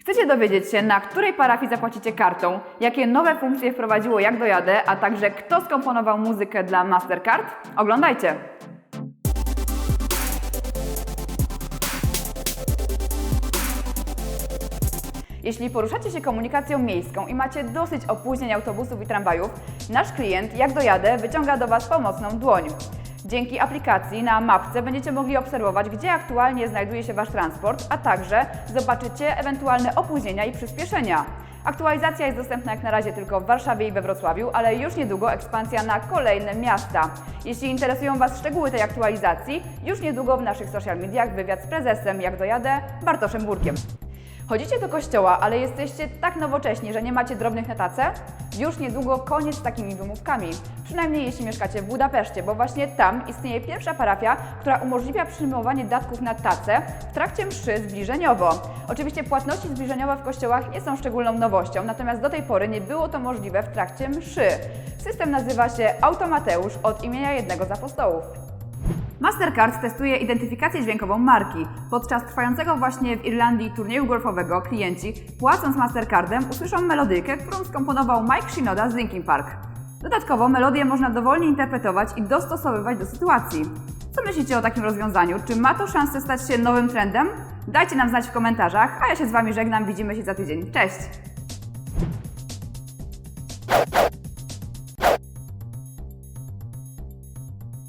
Chcecie dowiedzieć się, na której parafii zapłacicie kartą, jakie nowe funkcje wprowadziło Jak Dojadę, a także kto skomponował muzykę dla Mastercard? Oglądajcie! Jeśli poruszacie się komunikacją miejską i macie dosyć opóźnień autobusów i tramwajów, nasz klient, jak dojadę, wyciąga do Was pomocną dłoń. Dzięki aplikacji na mapce będziecie mogli obserwować, gdzie aktualnie znajduje się Wasz transport, a także zobaczycie ewentualne opóźnienia i przyspieszenia. Aktualizacja jest dostępna jak na razie tylko w Warszawie i we Wrocławiu, ale już niedługo ekspansja na kolejne miasta. Jeśli interesują Was szczegóły tej aktualizacji, już niedługo w naszych social mediach wywiad z prezesem, jak dojadę, Bartoszem Burkiem. Chodzicie do kościoła, ale jesteście tak nowocześni, że nie macie drobnych na tacę? Już niedługo koniec z takimi wymówkami. Przynajmniej jeśli mieszkacie w Budapeszcie, bo właśnie tam istnieje pierwsza parafia, która umożliwia przyjmowanie datków na tacę w trakcie mszy zbliżeniowo. Oczywiście płatności zbliżeniowe w kościołach nie są szczególną nowością, natomiast do tej pory nie było to możliwe w trakcie mszy. System nazywa się Automateusz od imienia jednego z apostołów. Mastercard testuje identyfikację dźwiękową marki. Podczas trwającego właśnie w Irlandii turnieju golfowego klienci, płacąc Mastercardem, usłyszą melodyjkę, którą skomponował Mike Shinoda z Linkin Park. Dodatkowo melodię można dowolnie interpretować i dostosowywać do sytuacji. Co myślicie o takim rozwiązaniu? Czy ma to szansę stać się nowym trendem? Dajcie nam znać w komentarzach, a ja się z Wami żegnam. Widzimy się za tydzień. Cześć!